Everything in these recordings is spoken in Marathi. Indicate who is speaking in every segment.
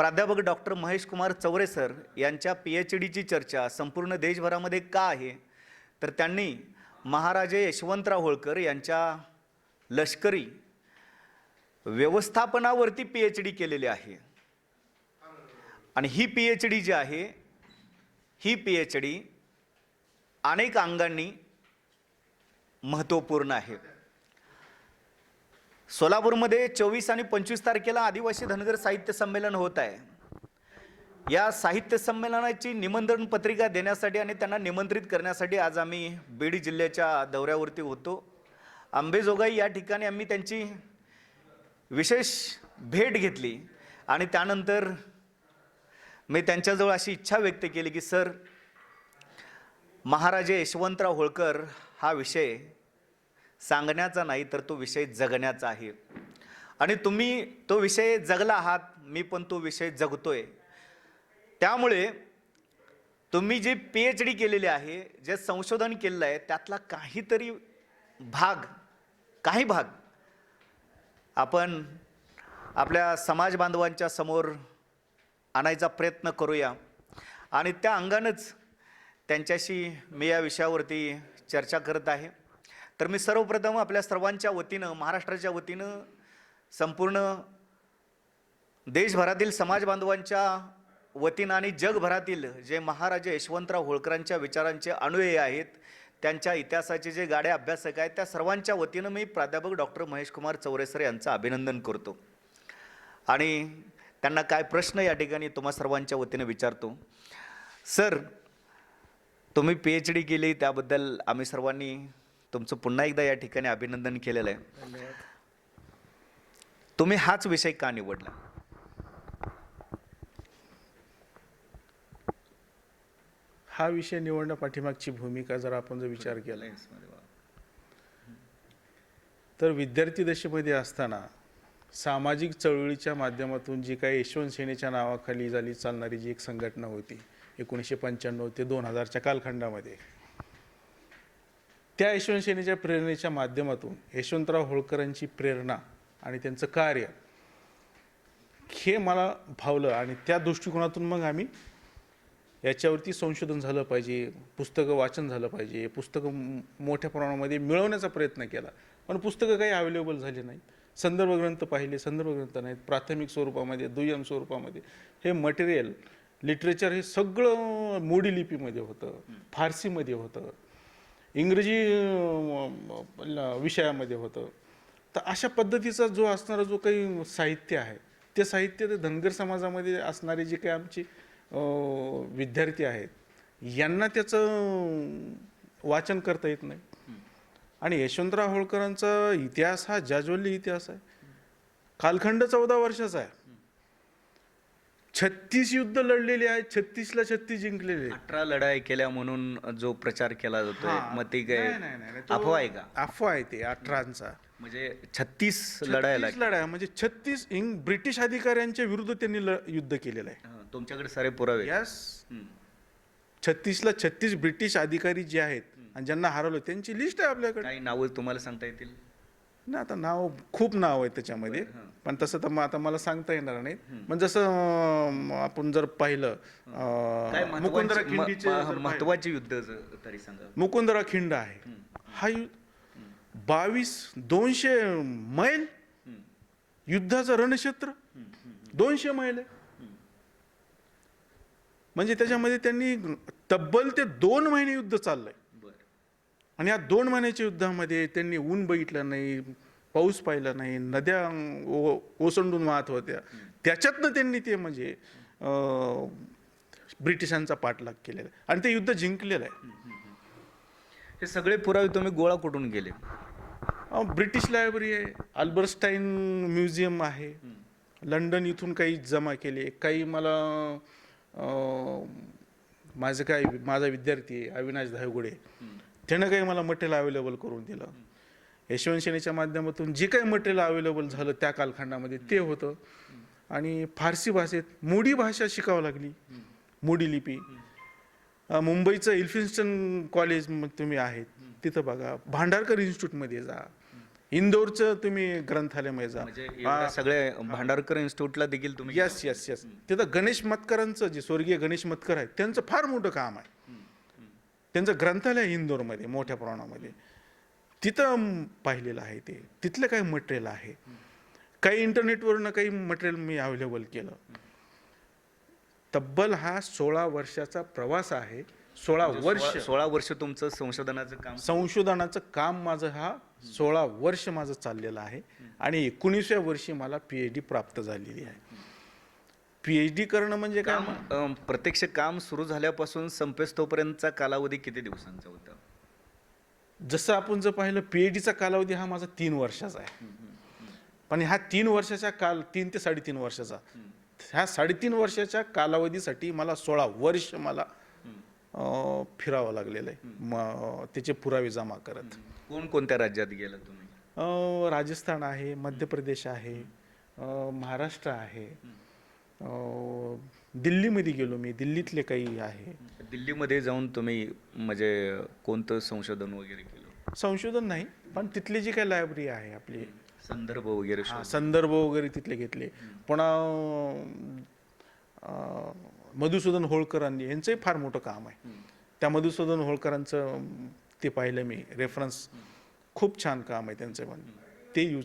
Speaker 1: प्राध्यापक डॉक्टर महेश कुमार चौरे सर यांच्या पी एच डीची चर्चा संपूर्ण देशभरामध्ये का आहे? तर त्यांनी महाराजे यशवंतराव होळकर यांच्या लष्करी व्यवस्थापनावरती पी एच डी केलेली आहे. आणि ही पी एच डी जी आहे ही पी एच डी अनेक अंगांनी महत्त्वपूर्ण आहे. सोलापूरमध्ये चोवीस आणि पंचवीस तारखेला आदिवासी धनगर साहित्य संमेलन होत आहे. या साहित्य संमेलनाची निमंत्रण पत्रिका देण्यासाठी आणि त्यांना निमंत्रित करण्यासाठी आज आम्ही बीड जिल्ह्याच्या दौऱ्यावरती होतो. आंबेजोगाई या ठिकाणी आम्ही त्यांची विशेष भेट घेतली आणि त्यानंतर मी त्यांच्याजवळ अशी इच्छा व्यक्त केली की सर महाराजे यशवंतराव होळकर हा विषय सांगण्याचा नाही तर तो विषय जगण्याचा आहे. आणि तुम्ही तो विषय जगला आहात मी पण तो विषय जगतोय. त्यामुळे तुम्ही जी पी एच डी केलेली आहे जे संशोधन केलेलं आहे त्यातला काहीतरी भाग काही भाग आपण आपल्या समाज बांधवांच्या समोर आणायचा प्रयत्न करूया. आणि त्या अंगानंच त्यांच्याशी मी या विषयावरती चर्चा करत आहे. तर मी सर्वप्रथम आपल्या सर्वांच्या वतीनं महाराष्ट्राच्या वतीनं संपूर्ण देशभरातील समाज बांधवांच्या वतीनं आणि जगभरातील जे महाराजे यशवंतराव होळकरांच्या विचारांचे अनुयायी आहेत त्यांच्या इतिहासाचे जे गाडे अभ्यासक आहेत त्या सर्वांच्या वतीनं मी प्राध्यापक डॉक्टर महेश कुमार चौरेसर यांचं अभिनंदन करतो. आणि त्यांना काय प्रश्न या ठिकाणी तुम्हा सर्वांच्या वतीनं विचारतो. सर तुम्ही पी एच डी केली त्याबद्दल आम्ही सर्वांनी तुमचं पुन्हा एकदा या ठिकाणी अभिनंदन केलेलं आहे. तुम्ही हाच विषय का निवडला?
Speaker 2: हा विषय निवडण्या पाठीमागची भूमिका जर आपण जर विचार केला. तर विद्यार्थी दशेमध्ये असताना सामाजिक चळवळीच्या माध्यमातून जी काही यशवंत सेनेच्या नावाखाली झाली चालणारी जी एक संघटना होती एकोणीसशे पंच्याण्णव ते दोन हजारच्या कालखंडामध्ये त्या यशवंत सेनेच्या प्रेरणेच्या माध्यमातून यशवंतराव होळकरांची प्रेरणा आणि त्यांचं कार्य हे मला भावलं आणि त्या दृष्टिकोनातून मग आम्ही याच्यावरती संशोधन झालं पाहिजे पुस्तकं वाचन झालं पाहिजे पुस्तकं मोठ्या प्रमाणामध्ये मिळवण्याचा प्रयत्न केला. पण पुस्तकं काही अवेलेबल झाली नाहीत. संदर्भ ग्रंथ पाहिले संदर्भ ग्रंथ नाहीत. प्राथमिक स्वरूपामध्ये दुय्यम स्वरूपामध्ये. हे मटेरियल लिटरेचर हे सगळं मोडी लिपीमध्ये होतं. फारसीमध्ये होतं. इंग्रजी विषयामध्ये होतं. तर अशा पद्धतीचा जो असणारा जो काही साहित्य आहे ते साहित्य ते धनगर समाजामध्ये असणारे जे काही आमची विद्यार्थी आहेत यांना त्याचं वाचन करता येत नाही. आणि यशवंतराव होळकरांचा इतिहास हा जाज्वल्य इतिहास आहे. कालखंड चौदा वर्षाचा आहे. छत्तीस युद्ध लढलेले आहेत छत्तीसला छत्तीस जिंकलेले आहेत.
Speaker 1: अठरा लढाई केल्या म्हणून जो प्रचार केला जातोय
Speaker 2: हा.
Speaker 1: मग ती काय
Speaker 2: नाही, नाही, नाही. तो
Speaker 1: अफवा आहे का?
Speaker 2: अफवा आहे ते अठरांचा.
Speaker 1: म्हणजे छत्तीस लढायला
Speaker 2: छत्तीस लढाया म्हणजे छत्तीस इंग ब्रिटिश अधिकाऱ्यांच्या विरुद्ध त्यांनी ल- युद्ध केलेलं आहे.
Speaker 1: हं, तुमच्याकडे सारे पुरावे
Speaker 2: यास
Speaker 1: हं.
Speaker 2: छत्तीसला छत्तीस ब्रिटिश अधिकारी जे आहेत आणि ज्यांना हरवलं त्यांची लिस्ट आहे आपल्याकडे.
Speaker 1: काही नावं तुम्हाला सांगता येतील?
Speaker 2: ना आता नाव खूप नाव आहे त्याच्यामध्ये. पण तसं तर मग आता मला सांगता येणार नाही. पण जसं आपण जर पाहिलं
Speaker 1: काय
Speaker 2: मुकुंदरा
Speaker 1: म-
Speaker 2: खिंडीचे
Speaker 1: म-
Speaker 2: जर पाहिलं,
Speaker 1: महत्वाची युद्ध ज- तरी सांगा.
Speaker 2: मुकुंदरा खिंड आहे. हा बावीस दोनशे मैल युद्धाचं रणक्षेत्र. दोनशे मैल आहे. म्हणजे त्याच्यामध्ये त्यांनी तब्बल ते दोन महिने युद्ध चाललंय.
Speaker 1: बरं.
Speaker 2: आणि या दोन महिन्याच्या युद्धामध्ये त्यांनी ऊन बघितलं नाही पाऊस पाहिला नाही नद्या ओ ओसंडून वाहत होत्या. त्याच्यातनं त्यांनी ते म्हणजे ब्रिटिशांचा पाठलाग केलेला आहे. आणि ते युद्ध जिंकलेलं आहे.
Speaker 1: हे सगळे पुरावे तुम्ही गोळा कुठून गेले
Speaker 2: ब्रिटिश लायब्ररी आहे. अल्बर्स्टाईन म्युझियम आहे. लंडन इथून काही जमा केले. काही मला माझं काय माझा विद्यार्थी अविनाश धायगुडे. त्यानं काही मला मटेरियल अवेलेबल करून दिलं. यशवंत सेनेच्या माध्यमातून जे काही मटेरियल अवेलेबल झालं त्या कालखंडामध्ये ते होतं. आणि फारसी भाषेत मोडी भाषा शिकावं लागली. मोडी लिपी. मुंबईचं इल्फिन्स्टन कॉलेज तुम्ही आहेत तिथं बघा. भांडारकर इन्स्टिट्यूटमध्ये जा. इंदोरचं तुम्ही ग्रंथालयमध्ये जा.
Speaker 1: म्हणजे सगळे भांडारकर इन्स्टिट्यूटला देखील तुम्ही
Speaker 2: येस येस येस तिथं गणेश मतकरांचं जे स्वर्गीय गणेश मतकर आहे त्यांचं फार मोठं काम आहे. त्यांचं ग्रंथालय इंदोरमध्ये मोठ्या प्रमाणामध्ये. तिथं पाहिलेलं आहे ते. तिथलं काही मटेरियल आहे? काही इंटरनेटवरनं काही मटेरियल मी अवेलेबल केलं. तब्बल हा सोळा वर्षाचा प्रवास आहे. सोळा वर्ष.
Speaker 1: सोळा- वर्ष तुमचं संशोधनाचं काम
Speaker 2: संशोधनाचं काम माझं हा सोळा वर्ष माझं चाललेलं आहे. आणि एकोणीसव्या वर्षी मला पी एच डी प्राप्त झालेली आहे. पी एच डी करणं म्हणजे काय?
Speaker 1: प्रत्यक्ष काम सुरू झाल्यापासून संपेस्तोपर्यंतचा कालावधी किती दिवसांचा होता?
Speaker 2: जसं आपण जर पाहिलं पी एच डीचा कालावधी हा माझा तीन वर्षाचा आहे. पण ह्या तीन वर्षाच्या काल तीन ते साडेतीन वर्षाचा. ह्या साडेतीन वर्षाच्या कालावधीसाठी मला सोळा वर्ष मला फिरावं लागलेलं आहे. म त्याचे पुरावे जमा करत.
Speaker 1: कोणकोणत्या राज्यात गेला तुम्ही?
Speaker 2: राजस्थान आहे मध्य प्रदेश आहे महाराष्ट्र आहे दिल्लीमध्ये गेलो मी. दिल्लीतले काही आहे.
Speaker 1: दिल्लीमध्ये जाऊन तुम्ही म्हणजे कोणतं संशोधन वगैरे केलं?
Speaker 2: संशोधन नाही पण तिथली जी काही लायब्ररी आहे आपली.
Speaker 1: संदर्भ वगैरे
Speaker 2: संदर्भ वगैरे तिथले घेतले. पुन्हा अं, मधुसूदन होळकरांनी यांचंही फार मोठं काम आहे. त्या मधुसूदन होळकरांचं ते पाहिलं मी रेफरन्स खूप छान काम आहे त्यांचं पण. ते यूज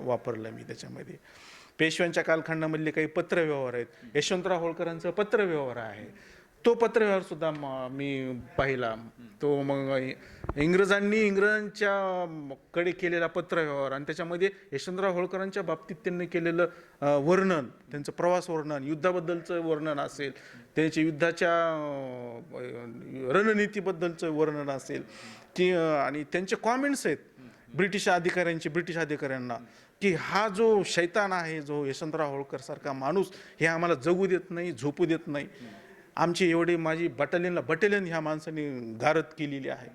Speaker 2: वापरलं मी त्याच्यामध्ये. पेशव्यांच्या कालखंडामधले काही पत्रव्यवहार आहेत. यशवंतराव होळकरांचं पत्रव्यवहार आहे. तो पत्रव्यवहार सुद्धा मी पाहिला. तो मग इंग्रजांनी इंग्रजांच्या कडे केलेला पत्रव्यवहार आणि त्याच्यामध्ये यशवंतराव होळकरांच्या बाबतीत त्यांनी केलेलं वर्णन त्यांचं प्रवास वर्णन युद्धाबद्दलचं वर्णन असेल त्याच्या युद्धाच्या रणनीतीबद्दलचं वर्णन असेल की आणि त्यांचे कॉमेंट्स आहेत. ब्रिटिश अधिकाऱ्यांचे ब्रिटिश अधिकाऱ्यांना. की हा जो शैतान आहे जो यशवंतराव होळकर सारखा माणूस हे आम्हाला जगू देत नाही झोपू देत नाही. आमची एवढी माझी बटालियनला बटालियन ह्या माणसाने गारद केलेली आहे.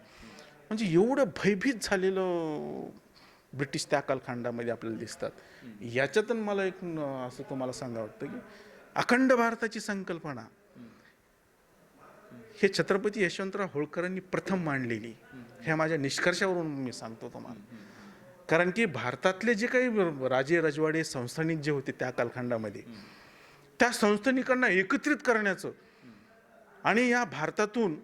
Speaker 2: म्हणजे एवढं भयभीत झालेलं ब्रिटिश त्या कालखंडामध्ये आपल्याला दिसतात. याच्यातून मला एक असं तुम्हाला सांगा वाटतं की अखंड भारताची संकल्पना. हे छत्रपती यशवंतराव होळकरांनी प्रथम मांडलेली. ह्या माझ्या निष्कर्षावरून मी सांगतो तुम्हाला. कारण की भारतातले जे काही राजे रजवाडे संस्थानिक जे होते त्या कालखंडामध्ये त्या संस्थानिकांना एकत्रित करण्याचं आणि या भारतातून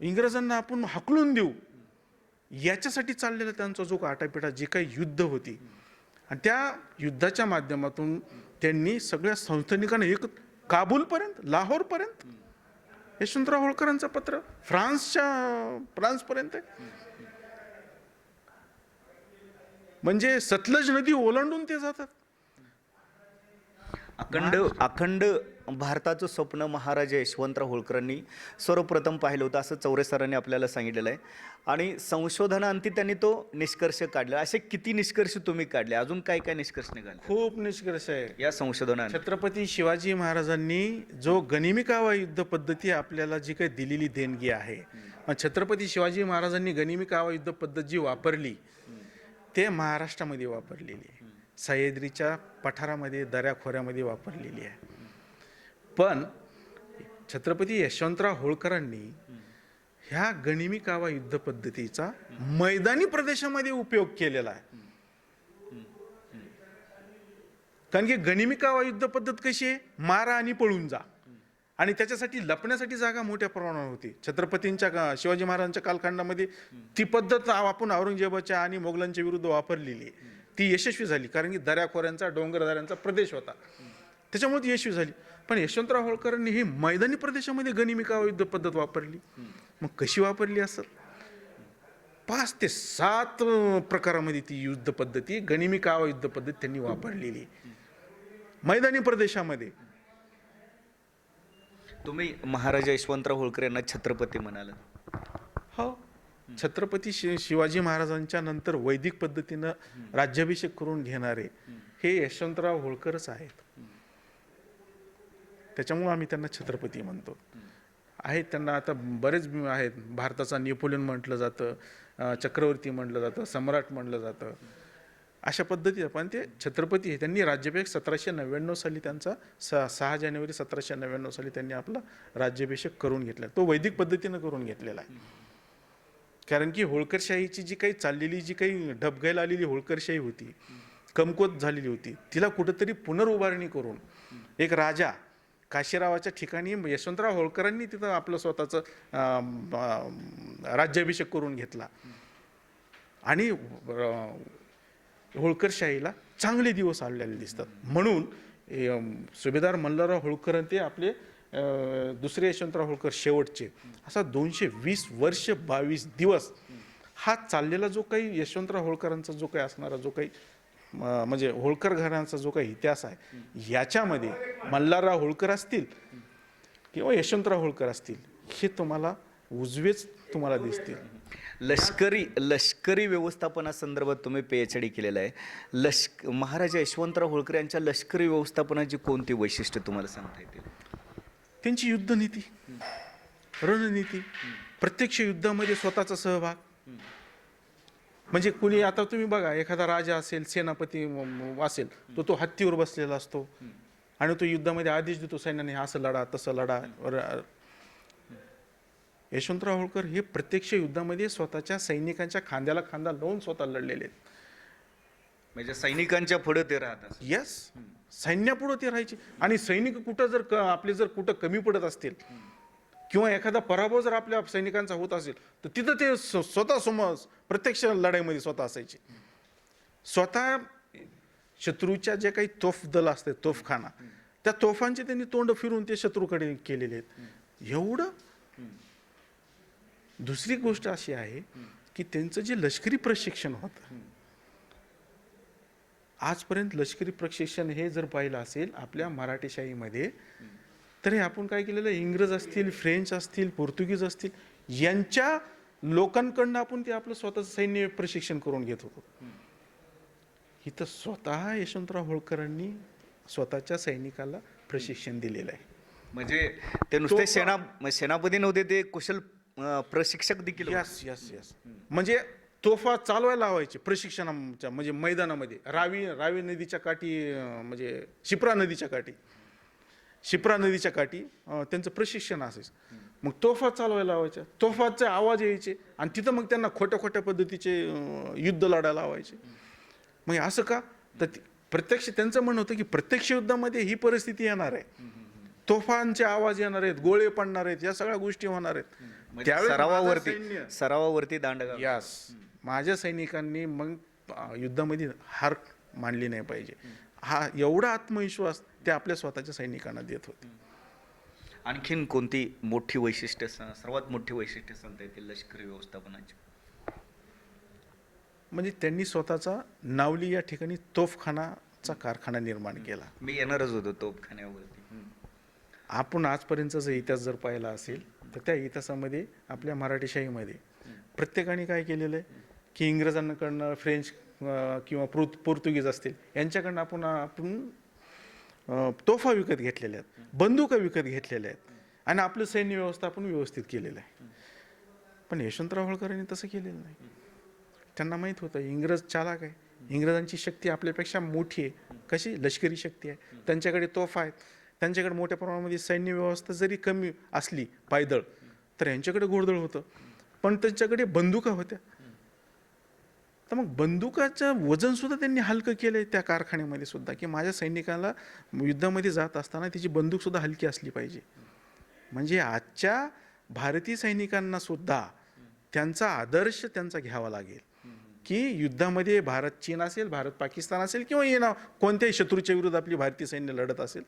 Speaker 2: इंग्रजांना आपण हकलून देऊ याच्यासाठी चाललेला त्यांचा जो आटापिटा जे काही युद्ध होती आणि त्या युद्धाच्या माध्यमातून त्यांनी सगळ्या संस्थानिकांना एक काबूलपर्यंत लाहोरपर्यंत यशवंतराव होळकरांचं पत्र फ्रान्सच्या फ्रान्सपर्यंत आहे म्हणजे सतलज नदी ओलांडून ते जातात.
Speaker 1: अखंड अखंड भारताचं स्वप्न महाराजा यशवंतराव होळकरांनी सर्वप्रथम पाहिलं होतं असं चौरे सरांनी आपल्याला सांगितलेलं आहे. आणि संशोधनांती त्यांनी तो निष्कर्ष काढला. असे किती निष्कर्ष तुम्ही काढले? अजून काय काय निष्कर्ष निघाले?
Speaker 2: खूप निष्कर्ष आहे.
Speaker 1: या संशोधनात.
Speaker 2: छत्रपती शिवाजी महाराजांनी जो गनिमी कावा युद्ध पद्धती आपल्याला जी काही दिलेली देणगी आहे छत्रपती शिवाजी महाराजांनी गनिमी कावा युद्ध पद्धत जी वापरली ते महाराष्ट्रामध्ये वापरलेली आहे. सह्याद्रीच्या पठारामध्ये दऱ्याखोऱ्यामध्ये वापरलेली आहे. पण छत्रपती यशवंतराव होळकरांनी ह्या गणिमी कावा युद्ध पद्धतीचा मैदानी प्रदेशामध्ये उपयोग केलेला आहे. कारण की गणिमी कावा युद्ध पद्धत कशी आहे? मारा आणि पळून जा. आणि त्याच्यासाठी लपण्यासाठी जागा मोठ्या प्रमाणावर होती. छत्रपतींच्या का- शिवाजी महाराजांच्या कालखंडामध्ये ती पद्धत आपण औरंगजेबाच्या आणि मोगलांच्या विरुद्ध वापरलेली ती यशस्वी झाली कारण की दऱ्याखोऱ्यांचा डोंगरदऱ्यांचा प्रदेश होता. त्याच्यामुळे ती यशस्वी झाली. पण यशवंतराव होळकरांनी ही मैदानी प्रदेशामध्ये गनिमिका युद्ध पद्धत वापरली. मग कशी वापरली असेल पाच ते सात प्रकारामध्ये ती युद्ध पद्धती गनिमिका कावा युद्ध पद्धत त्यांनी वापरलेली मैदानी प्रदेशामध्ये
Speaker 1: तुम्ही महाराजा यशवंतराव होळकर यांना छत्रपती म्हणाल
Speaker 2: हो. छत्रपती शि शिवाजी महाराजांच्या नंतर वैदिक पद्धतीनं राज्याभिषेक करून घेणारे हे यशवंतराव होळकरच आहेत. त्याच्यामुळे आम्ही त्यांना छत्रपती म्हणतो. आहेत त्यांना आता बरेच आहेत. भारताचा नेपोलियन म्हटलं जातं चक्रवर्ती म्हटलं जातं सम्राट म्हटलं जातं. अशा पद्धतीत पण ते छत्रपती आहे त्यांनी राज्याभिषेक सतराशे नव्याण्णव साली त्यांचा स सहा जानेवारी सतराशे नव्याण्णव साली त्यांनी आपला राज्याभिषेक करून घेतला. तो वैदिक पद्धतीनं करून घेतलेला आहे. कारण की होळकरशाहीची जी काही चाललेली जी काही ढबगायला आलेली होळकरशाही होती कमकुवत झालेली होती तिला कुठंतरी पुनरुभारणी करून एक राजा काशीरावाच्या ठिकाणी यशवंतराव होळकरांनी तिथं आपलं स्वतःचं राज्याभिषेक करून घेतला. आणि होळकरशाहीला चांगले दिवस आलेले दिसतात. म्हणून सुभेदार मल्हारराव होळकर आणि ते आपले दुसरे यशवंतराव होळकर शेवटचे असा दोनशे वीस वर्ष बावीस दिवस हा चाललेला जो काही यशवंतराव होळकरांचा जो काही असणारा जो काही म्हणजे होळकर घराण्याचा जो काही इतिहास आहे याच्यामध्ये मल्हारराव होळकर असतील किंवा यशवंतराव होळकर असतील हे तुम्हाला उजवेच तुम्हाला दिसतील.
Speaker 1: लष्करी लष्करी व्यवस्थापनासंदर्भात तुम्ही पी एच डी केलेलं आहे. लष्क महाराजा यशवंतराव होळकर यांच्या लष्करी व्यवस्थापनाची कोणती वैशिष्ट्य तुम्हाला सांगता येतील?
Speaker 2: त्यांची युद्धनीती रणनीती प्रत्यक्ष युद्धामध्ये स्वतःचा सहभाग. म्हणजे कुणी आता तुम्ही बघा एखादा राजा असेल सेनापती असेल तो तो हत्तीवर बसलेला असतो. आणि तो युद्धामध्ये आदेश देतो सैन्याने असं लढा तसं लढा यशवंतराव होळकर हे प्रत्यक्ष युद्धामध्ये स्वतःच्या सैनिकांच्या खांद्याला खांदा लावून स्वतः लढलेले आहेत.
Speaker 1: म्हणजे सैनिकांच्या पुढे ते राहतात
Speaker 2: यस सैन्यापुढं ते राहायचे. आणि सैनिक कुठं जर क आपले जर कुठं कमी पडत असतील किंवा एखादा पराभव जर आपल्या सैनिकांचा होत असेल तर तिथं ते स्व- स्वतः समज प्रत्यक्ष लढाईमध्ये स्वतः असायचे. स्वतः शत्रूच्या जे काही तोफ दल असते तोफखाना त्या तोफांचे त्यांनी तोंड फिरून ते शत्रूकडे केलेले आहेत. एवढं दुसरी गोष्ट अशी आहे की त्यांचं जे लष्करी प्रशिक्षण होतं आजपर्यंत लष्करी प्रशिक्षण हे जर पाहिलं असेल आपल्या मराठी शाहीमध्ये तर हे आपण काय केलेलं इंग्रज असतील फ्रेंच असतील पोर्तुगीज असतील यांच्या लोकांकडनं आपण ते आपलं स्वतःचं सैन्य प्रशिक्षण करून घेत होतो. इथं स्वतः यशवंतराव होळकरांनी स्वतःच्या सैनिकाला प्रशिक्षण दिलेलं आहे.
Speaker 1: म्हणजे ते नुसते सेना सेनापती नव्हते ते कुशल अं, प्रशिक्षक देखील होते.
Speaker 2: यस यस यस म्हणजे तोफा चालवायला लावायचे प्रशिक्षणाच्या म्हणजे मैदानामध्ये. रावी रावी नदीच्या काठी अं, म्हणजे शिप्रा नदीच्या काठी. शिप्रा नदीच्या काठी अं, त्यांचं प्रशिक्षण असायचं. मग तोफा चालवायला लावायच्या तोफाचे आवाज यायचे आणि तिथं मग त्यांना खोट्या खोट्या पद्धतीचे अं, युद्ध लढायला लावायचे. मग हे असं का? तर ती- प्रत्यक्ष त्यांचं म्हणणं होतं की प्रत्यक्ष युद्धामध्ये ही परिस्थिती येणार आहे. तोफांचे आवाज येणार आहेत गोळे पडणार आहेत या सगळ्या गोष्टी होणार आहेत.
Speaker 1: म्हणजे
Speaker 2: त्यावेळेस
Speaker 1: सरावावरती सरावावरती दांडगा
Speaker 2: यास माझ्या सैनिकांनी मग युद्धामध्ये हार मानली नाही पाहिजे. हा एवढा आत्मविश्वास ते आपल्या स्वतःच्या सैनिकांना देत होते.
Speaker 1: आणखीन कोणती मोठी वैशिष्ट्य सर्वात मोठी वैशिष्ट्य सांगता येतील लष्करी व्यवस्थापनाची?
Speaker 2: म्हणजे त्यांनी स्वतःचा नावली या ठिकाणी तोफखानाचा कारखाना निर्माण केला.
Speaker 1: मी येणारच होतो तोपखान्यावरती हम्म.
Speaker 2: आपण आजपर्यंतचा जर इतिहास जर पाहिला असेल तर त्या इतिहासामध्ये आपल्या मराठीशाहीमध्ये प्रत्येकाने काय केलेलं आहे? की इंग्रजांकडनं फ्रेंच किंवा प्रो पोर्तुगीज असतील यांच्याकडनं आपण आपण तोफा विकत घेतलेल्या आहेत बंदुका विकत घेतलेल्या आहेत आणि आपलं सैन्य व्यवस्था आपण व्यवस्थित केलेलं आहे. पण यशवंतराव होळकरांनी तसं केलेलं नाही. त्यांना माहीत होतं इंग्रज चालाक आहे. इंग्रजांची शक्ती आपल्यापेक्षा मोठी आहे. कशी? लष्करी शक्ती आहे. त्यांच्याकडे तोफा आहेत. त्यांच्याकडे मोठ्या प्रमाणामध्ये सैन्य व्यवस्था जरी कमी असली पायदळ तर यांच्याकडे घोडदळ होतं. पण त्यांच्याकडे बंदुका होत्या. तर मग बंदुकाचं वजन सुद्धा त्यांनी हलकं केलं आहे त्या कारखान्यामध्ये सुद्धा की माझ्या सैनिकाला युद्धामध्ये जात असताना तिची बंदूकसुद्धा हलकी असली पाहिजे. म्हणजे आजच्या भारतीय सैनिकांना सुद्धा त्यांचा आदर्श त्यांचा घ्यावा लागेल. की युद्धामध्ये भारत चीन असेल भारत पाकिस्तान असेल किंवा ये ना कोणत्याही शत्रूच्या विरुद्ध आपली भारतीय सैन्य लढत असेल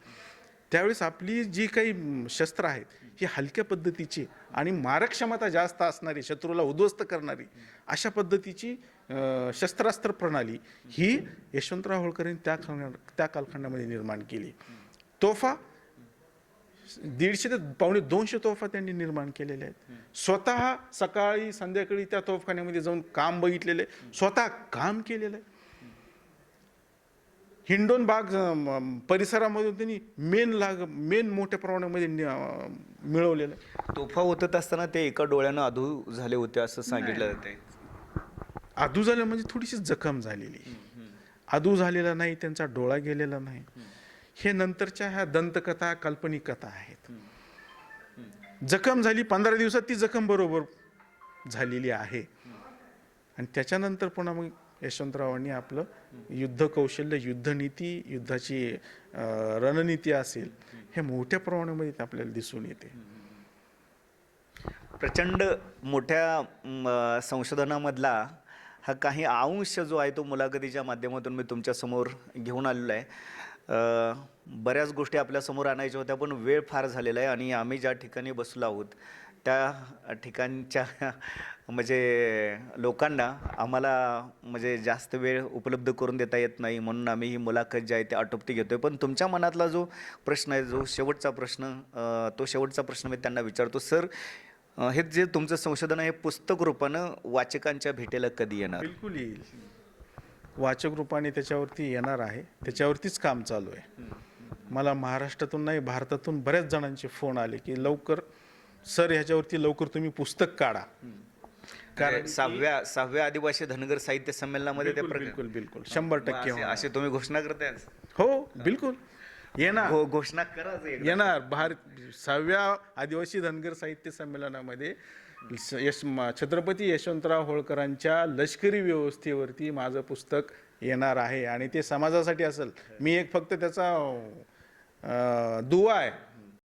Speaker 2: त्यावेळेस आपली जी काही शस्त्र आहेत ही हलक्या पद्धतीची आणि मारक क्षमता जास्त असणारी शत्रूला उद्ध्वस्त करणारी अशा पद्धतीची शस्त्रास्त्र प्रणाली ही यशवंतराव होळकरांनी त्या काळ त्या कालखंडामध्ये निर्माण केली. तोफा दीडशे ते पावणे दोनशे तोफा त्यांनी निर्माण केलेल्या आहेत. स्वतः सकाळी संध्याकाळी त्या तोफखान्यामध्ये जाऊन काम बघितलेलं आहे स्वतः काम केलेलं आहे. हिंडोन बाग परिसरामधून त्यांनी मेन लाग मेन मोठ्या प्रमाणामध्ये मिळवलेलं आहे.
Speaker 1: तोफा होतत असताना ते एका डोळ्यानं अधू झाले होते असं सांगितलं जाते
Speaker 2: आदू झालं म्हणजे थोडीशी जखम झालेली. आदू झालेला नाही त्यांचा डोळा गेलेला नाही. हे नंतरच्या ह्या दंतकथा काल्पनिक कथा आहेत. जखम झाली पंधरा दिवसात ती जखम बरोबर झालेली आहे. आणि त्याच्यानंतर पुन्हा मग यशवंतरावांनी आपलं युद्ध कौशल्य युद्धनीती युद्धाची रणनीती असेल हे मोठ्या प्रमाणामध्ये आपल्याला दिसून येते.
Speaker 1: प्रचंड मोठ्या संशोधनामधला हा काही अंश जो आहे तो मुलाखतीच्या माध्यमातून मी तुमच्यासमोर घेऊन आलेलो आहे. बऱ्याच गोष्टी आपल्यासमोर आणायच्या होत्या पण वेळ फार झालेला आहे आणि आम्ही ज्या ठिकाणी बसलो आहोत त्या ठिकाणच्या म्हणजे लोकांना आम्हाला म्हणजे जास्त वेळ उपलब्ध करून देता येत नाही म्हणून आम्ही ही मुलाखत जी आहे ती आटोपती घेतोय. पण तुमच्या मनातला जो प्रश्न आहे जो शेवटचा प्रश्न तो शेवटचा प्रश्न मी त्यांना विचारतो. सर हे जे तुमचं संशोधन आहे पुस्तक रूपानं वाचकांच्या भेटीला कधी येणार?
Speaker 2: बिलकुल येईल. वाचक रूपाने त्याच्यावरती येणार आहे. त्याच्यावरतीच काम चालू आहे. मला महाराष्ट्रातून नाही भारतातून बऱ्याच जणांचे फोन आले की लवकर सर ह्याच्यावरती लवकर तुम्ही पुस्तक काढा.
Speaker 1: कारण सहाव्या सहाव्या आदिवासी धनगर साहित्य संमेलनामध्ये ते
Speaker 2: बिलकुल बिलकुल बिलकुल. शंभर टक्के
Speaker 1: असे-
Speaker 2: होणार.
Speaker 1: असे तुम्ही घोषणा करताय
Speaker 2: हो बिलकुल. येणार.
Speaker 1: घो- घोषणा एकदा.
Speaker 2: येणार. भारत सहाव्या आदिवासी धनगर साहित्य संमेलनामध्ये स- यश म- छत्रपती यशवंतराव होळकरांच्या लष्करी व्यवस्थेवरती माझं पुस्तक येणार आहे. आणि ते समाजासाठी असेल. मी एक फक्त त्याचा अं, दुवा आहे.